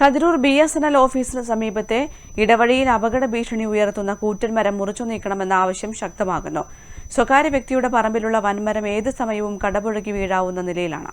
Kathirur B S N L ഓഫീസിന് സമീപത്തെ ഇടവഴിയിൽ അപകട ഭീഷണി ഉയർത്തുന്ന കൂറ്റൻമരം മുറിച്ചു നീക്കണമെന്ന ആവശ്യം ശക്തമാകുന്നു. സ്വകാര്യ വ്യക്തിയുടെ പറമ്പിലുള്ള വൻമരം ഏത് സമയവും കടപുഴകി വീഴാവുന്ന നിലയിലാണ്.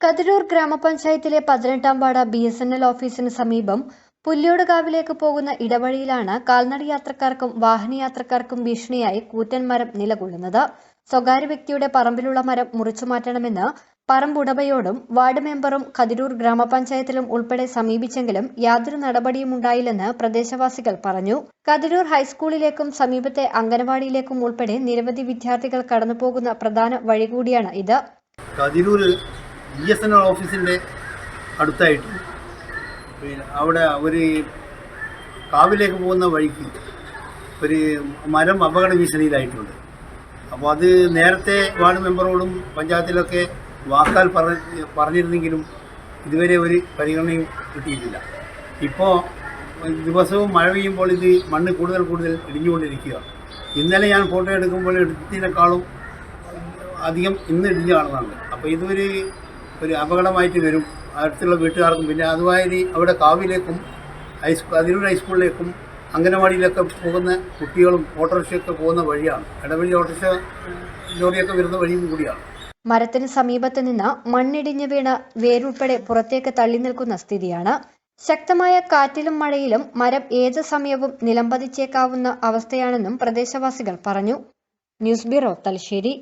കതിരൂർ ഗ്രാമപഞ്ചായത്തിലെ പതിനെട്ടാം ward B S N L ഓഫീസിന് സമീപം പുല്യോടുകാവിലേക്ക് പോകുന്ന ഇടവഴിയിലാണ് കാൽനട യാത്രക്കാർക്കും വാഹനയാത്രക്കാർക്കും ഭീഷണിയായി കൂറ്റൻ മരം നിലകൊള്ളുന്നത്. സ്വകാര്യ വ്യക്തിയുടെ പറമ്പിലുള്ള മരം മുറിച്ചു മാറ്റണമെന്ന് പറമ്പുടമയോടും വാർഡ് മെമ്പറും കതിരൂർ ഗ്രാമപഞ്ചായത്തിലും ഉൾപ്പെടെ സമീപിച്ചെങ്കിലും യാതൊരു നടപടിയും ഉണ്ടായില്ലെന്ന് പ്രദേശവാസികൾ പറഞ്ഞു. കതിരൂർ ഹൈസ്കൂളിലേക്കും സമീപത്തെ അംഗനവാടിയിലേക്കും ഉൾപ്പെടെ നിരവധി വിദ്യാർത്ഥികൾ കടന്നുപോകുന്ന പ്രധാന വഴി കൂടിയാണ് ഇത്. Kathirur B S N L ഓഫീസിന്റെ അടുത്തായിട്ട് പിന്നെ അവിടെ ഒരു കാവിലേക്ക് പോകുന്ന വഴിക്ക് ഒരു മരം അപകട ഭീഷണിയിലായിട്ടുണ്ട്. അപ്പോൾ അത് നേരത്തെ വാർഡ് മെമ്പറോടും പഞ്ചായത്തിലൊക്കെ വാക്കാൽ പറഞ്ഞ പറഞ്ഞിരുന്നെങ്കിലും ഇതുവരെ ഒരു പരിഗണനയും കിട്ടിയിട്ടില്ല. ഇപ്പോൾ ദിവസവും മഴ പെയ്യുമ്പോൾ ഇത് മണ്ണ് കൂടുതൽ കൂടുതൽ ഇടിഞ്ഞുകൊണ്ടിരിക്കുക ഇന്നലെ ഞാൻ ഫോട്ടോ എടുക്കുമ്പോൾ എടുത്തതിനേക്കാളും അധികം ഇന്ന് ഇടിഞ്ഞു കാണുന്നുണ്ട് അപ്പോൾ ഇതൊരു ഒരു അപകടമായിട്ട് വരും. അടുത്തുള്ള വീട്ടുകാർക്കും പിന്നെ അതുമായി അവിടെ കാവിലേക്കും ഹൈസ്കൂൾ അതിരൂർ ഹൈസ്കൂളിലേക്കും അംഗനവാടിയിലൊക്കെ പോകുന്ന കുട്ടികളും ഓട്ടോറിക്ഷയൊക്കെ പോകുന്ന വഴിയാണ്. ഇടവഴി ഓട്ടോറിക്ഷ ലോറിയൊക്കെ വരുന്ന വഴിയും കൂടിയാണ്. മരത്തിന് സമീപത്ത് നിന്ന് മണ്ണിടിഞ്ഞു വീണ വേരുൾപ്പെടെ പുറത്തേക്ക് തള്ളി നിൽക്കുന്ന സ്ഥിതിയാണ്. ശക്തമായ കാറ്റിലും മഴയിലും മരം ഏത് സമയവും നിലംപതിച്ചേക്കാവുന്ന അവസ്ഥയാണെന്നും പ്രദേശവാസികൾ പറഞ്ഞു. News bureau Thalassery.